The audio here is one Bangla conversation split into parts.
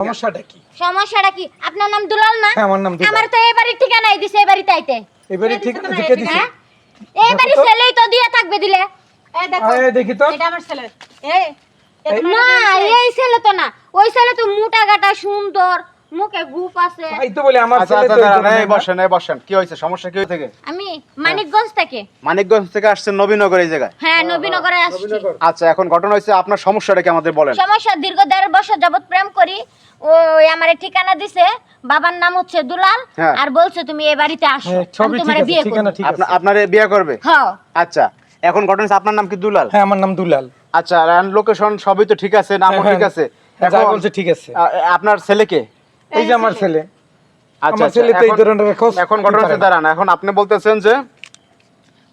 সমস্যাটা কি? সমস্যাটা কি? আপনার নাম দুলাল না? হ্যাঁ, আমার নাম দুলাল। আমার তো এই বাড়ির ঠিকানাই দিছে এই বাড়িতে আইতে। এবারে ঠিক আছে কে দিছে। হ্যাঁ? এই ছেলেই তো দিয়ে থাকবে দিলে। এই দেখো আয় দেখি তো। এটা আমার ছেলে। এই এ না এই ছেলে তো না। ওই ছেলে তো মোটা গাটা সুন্দর। মুখে গুপ আছে। তো বলে আমার আচ্ছা ছেলে আচ্ছা তো এই। বসেন এই বসেন। কি হয়েছে? সমস্যা কি থেকে আমি মানিকগঞ্জ থেকে। মানিকগঞ্জ থেকে আসছেন নবীনগর এই জায়গায়? হ্যাঁ নবীনগরে আসছি। আচ্ছা এখন ঘটনা হয়েছে আপনার সমস্যাটা কি আমাদের বলেন। সমস্যা দীর্ঘ বছর যাবত প্রেম করি। ওই আমার ঠিকানা দিছে বাবার নাম হচ্ছে দুলাল হ্যাঁ। আর বলছে তুমি এই বাড়িতে আসো হ্যাঁ, আমি তোমার বিয়ে করব। আপনার আপনারে বিয়ে করবে? হ্যাঁ আচ্ছা এখন ঘটনা হচ্ছে আপনার নাম কি দুলাল? হ্যাঁ আমার নাম দুলাল। আচ্ছা লোকেশন সবই তো ঠিক আছে নামও হ্যাঁ, ঠিক আছে। এখন বলছে ঠিক আছে। আপনার ছেলেকে এই যে আমার ছেলে। আচ্ছা আচ্ছা, ছেলে তো এই এখন- ধরনের খোঁজ এখন ঘটনা হচ্ছে দাঁড়ান। এখন আপনি বলতেছেন যে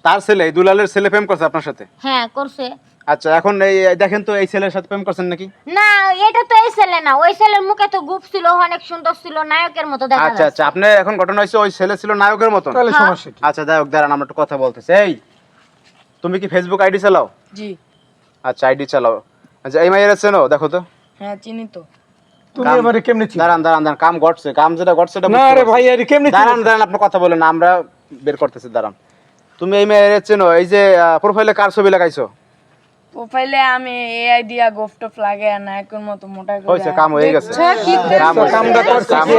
তার ছেলে এই দুলালের ছেলে প্রেম করছে আপনার সাথে? হ্যাঁ করছে। আচ্ছা এখন এই দেখেন তো এই ছেলের সাথে প্রেম করছেন নাকি? না এটা তো এই ছেলে না। ওই ছেলের মুখে তো গুপ ছিল অনেক সুন্দর ছিল নায়কের মতো দেখা আচ্ছা আচ্ছা। আপনি এখন ঘটনা হয়েছে ওই ছেলে ছিল নায়কের মতো তাহলে হ্যাঁ। সমস্যা কি? আচ্ছা যাই হোক দাঁড়ান আমরা একটু কথা বলতেছি। এই তুমি কি ফেসবুক আইডি চালাও? জি। আচ্ছা আইডি চালাও। আচ্ছা এই মাইয়ের চেনো? দেখো তো। হ্যাঁ চিনি তো। তুমি এবারে কেমনে ছিল? দাঁড়ান দাঁড়ান দাঁড়ান কাম ঘটছে কাম যেটা ঘটছে সেটা না বুঝতে ভাই আরে কেমনে ছিল? দাঁড়ান দাঁড়ান আপনি কথা বলেন আমরা বের করতেছি দাঁড়ান। তুমি এই মেয়ের চেনো এই যে প্রোফাইলে কার ছবি লাগাইছো? প্রোফাইলে আমি এআই দিয়া গোফটপ লাগে নায়কের মতো মোটা করে। হয়েছে কাম হয়ে গেছে। কাম কামটা করছে কি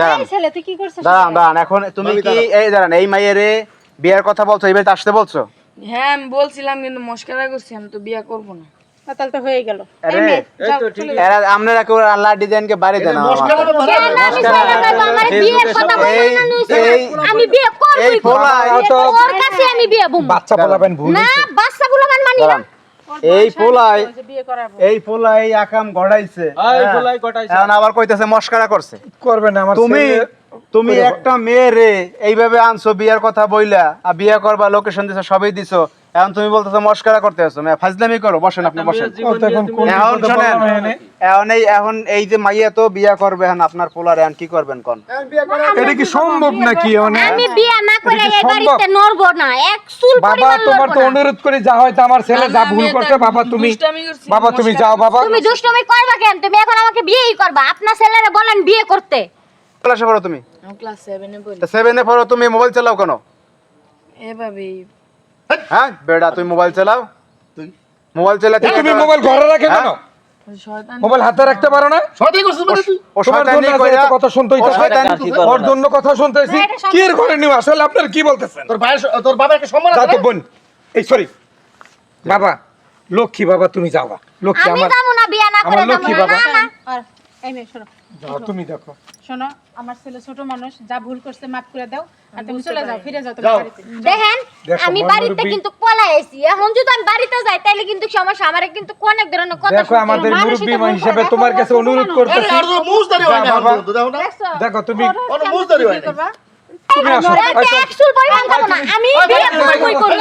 দাঁড়ান এই ছেলে তুই কি করছিস দাঁড়ান দাঁড়ান এখন তুমি কি এই দাঁড়ান এই মাইয়েরে বিয়ের কথা বলছো এই বাড়িতে আসতে বলছো? হ্যাঁ আমি বলছিলাম কিন্তু মস্কারা করছি আমি তো বিয়ে করব না। তাহলে তো হয়ে গেল এরা আপনারা কেউ আল্লাহ ডিজাইনকে বাড়ি দেন আমি ছেলে না তো আমার বিয়ের কথা বলে এই- না নইছে। এই- আমি বিয়ে করবই এই পোলায়- করব। ওর কাছে আমি বিয়ে বলব বাচ্চা বলাবেন ভুল না বাচ্চা গুলো মানি না। এই পোলায় এই পোলায় আকাম গড়াইছে। হ্যাঁ। এখন আবার কইতেছে মস্কারা করছে। করবে না আমার তুমি তুমি একটা মেয়ে রে এইভাবে আনছো বিয়ার কথা বইলা। আর বিয়া করবা লোকেশন দিছো সবই দিছো। এখন তুমি বলতেছো মস্কারা করতে আছো ফাজলামি করো বসেন আপনি বসেন। এখন শোনেন। এখন? এই এখন এই যে মাইয়া তো বিয়া করবে এখন আপনার পোলার এখন কি করবেন কোন? এটা কি সম্ভব নাকি আমি বিয়ে না করে এই বাড়িতে নড়বো না এক চুল বাবা তোমার তো অনুরোধ করে যা হয়তো আমার ছেলে যা ভুল করছে বাবা তুমি বাবা তুমি যাও বাবা। তুমি দুষ্টুমি করবা কেন? তুমি এখন আমাকে বিয়েই করবা আপনার ছেলেরা বলেন বিয়ে করতে। ক্লাসে পড়ো তুমি। ক্লাস সেভেনে পড়ি। সেভেনে পড়ো তুমি মোবাইল চালাও কেন? এভাবেই হ্যাঁ বেড়া তুমি মোবাইল চালাও। মোবাইল চালাতে তুমি মোবাইল ঘরে রাখে কেন? হ্যাঁ? মোবাইল হাতে রাখতে পারো না? ও তোমার শয়তানি জন্য আজ কইরা এত কথা শুনতে ও হইতেছে। শয়তানি ওর জন্য কথা শুনতেছি। কি এর ঘরে নিও আসলে আপনার কি বলতেছেন? তোর ভাই তোর বাবা সম্মান যা বোন। এই সরি। বাবা লক্ষ্মী বাবা তুমি যাওয়া লক্ষ্মী আমার যাব না বিয়ে না করে আমার লক্ষ্মী বাবা। না, না। আর এই মেয়ে শোনো। যাও তুমি দেখো। শোনো আমার ছেলে ছোট মানুষ যা ভুল করছে মাফ করে দাও আর তুমি চলে যাও ফিরে যাও তোমার বাড়িতে। দেখেন আমি বাড়িতে কিন্তু পলাই আইছি এখন যদি আমি বাড়িতে যাই তাহলে কিন্তু সমস্যা আমার কিন্তু অনেক ধরনের কথা দেখো আমাদের মুরব্বী হিসেবে তোমার কাছে অনুরোধ। করতেছি। দেখো না? দেখছ? দেখো তুমি হয় না তুমি আসো। এক চুল পরিমাণ খাব না আমি বিয়ে করবই করব